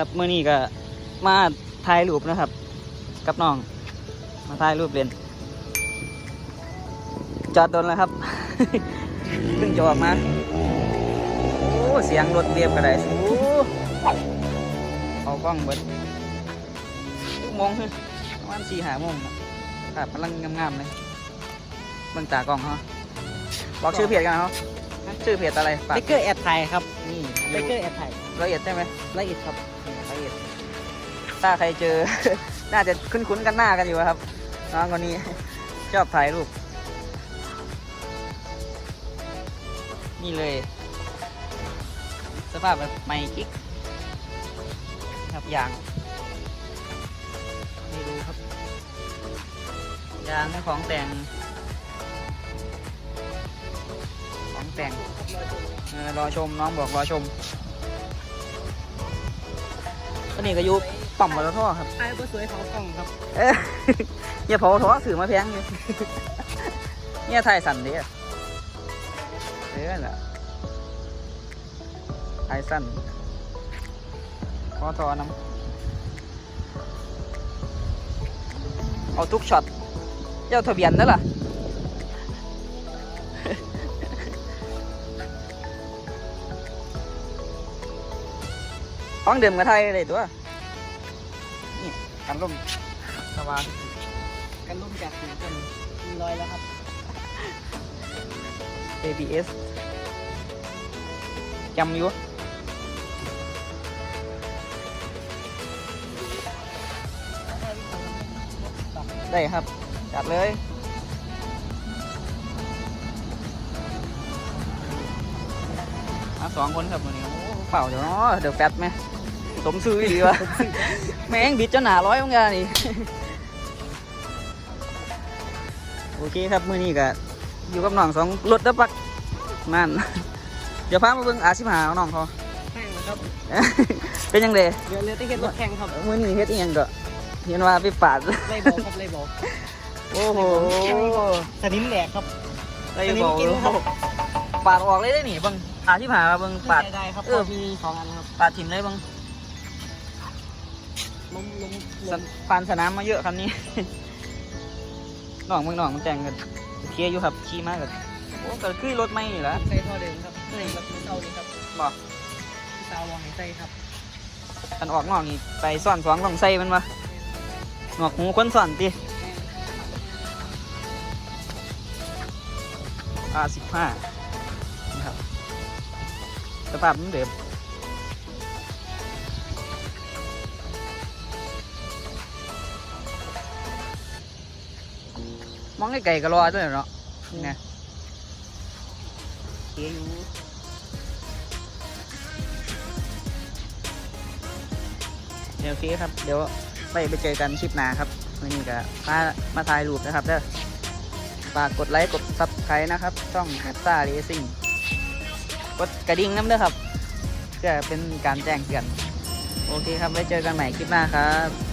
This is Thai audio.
ครับเมื่อนี้ก็มาถ่ายรูปนะครับ กับน้อง มาถ่ายรูปเล่นจอดโดนแล้วครับเพิ่งจะออกมาโอ้เสียงรถเรียบกระไดสูเอากล้องเบิดทุกโมงคือประมาณสี่หาโมงครับกำลังงามๆเลยเบิ่งตากล้องเขาบอกชื่อเพจกันเขาชื่อเพจอะไรฝากเบเกอร์แอดไทยครับนี่เบเกอร์แอดไทยละเอียดใช่ไหมละเอียดครับละเอียด ถ้าใครเจอ น่าจะคุ้นๆกันหน้ากันอยู่ครับน้องคนนี้ชอบถ่ายรูป นี่เลย สภาพแบบใหม่กิ๊กครับยางไม่รู้ครับยางของแต่ง ของแต่งรอชมน้องบอกรอชม ก็นี่ก็อยุปั๊มมาแล้วท่อครับไอ้ก็สวยเขากล้องครับเอ้ยอย่าเผาท้อถือมาแพงอยู่เนี่ยถ่ายสั่นดิเออน่ะถ่ายสั่นพอทอน้ำเอาทุกช็อตเจ้าทะเบียนนั่นล่ะ ห้องเดิมกับไทยเลยตัวนี่กันลมสว่างกันร่มจากถึงจนมีรอยแล้วครับ ABS จำอยู่ได้ครับ จัดเลยมาสองคนครับวันนี้โอ้เปล่าเดี๋ยวเนาะเดี๋ยวแฟตไหม สมซื้อดีวะแม่งบิดจนหนาร้อยมั้งกันนี่โอเคครับมื้อนี้ก็อยู่กับน้องสองรถดับปักนั่นเดี๋ยวพามาเบิ่งอาชิมหาน้องเขาแข่งครับเป็นยังไงเรือเรือที่เห็นรถแข่งครับมื้อนี้เฮ็ดอีหยังก็เห็นว่าไปปาดไล่บอกครับไล่บอกโอ้โหสนิมแหลกครับได้บอกสนิมกินครับปาดออกเลยได้นี่เบิ่งอาชิมหาเบิ่งปาดได้ได้ครับเออมีสองอันครับปาดถิ่มเลยเบิ่ง ล้มล้มสล้มปานสนามมาเยอะคันนี้น้องเบิ่งน้องมันแต่งกันเคลียร์อยู่ครับขี่มากันโอ้ก็คือรถไม่นี่แหละใส่ท่อเดิมครับนี่รถมือเศร้านี่ครับบอกพี่สาววางให้ใส่ครับอันออกนอกนี่ไปซ่อนสองต้องใส่มันวะหนวกหูคนซ่อนติอาสิบห้านะครับสภาพมันเดิม มองไกลๆก็รอด้วยเนาะนี่ไงเกียอยู่เดี๋ยวโอเคครับ เดี๋ยวไปไปเจอกันคลิปหน้าครับวันนี้ก็มามาถ่ายรูปนะครับเด้อฝากกดไลค์กดซับสไครต์นะครับ ช่องแฮปซ่าเรซิ่งกดกระดิ่งน้ำเด้อครับเพื่อเป็นการแจ้งเตือนโอเคครับไว้เจอกันใหม่คลิปหน้าครับ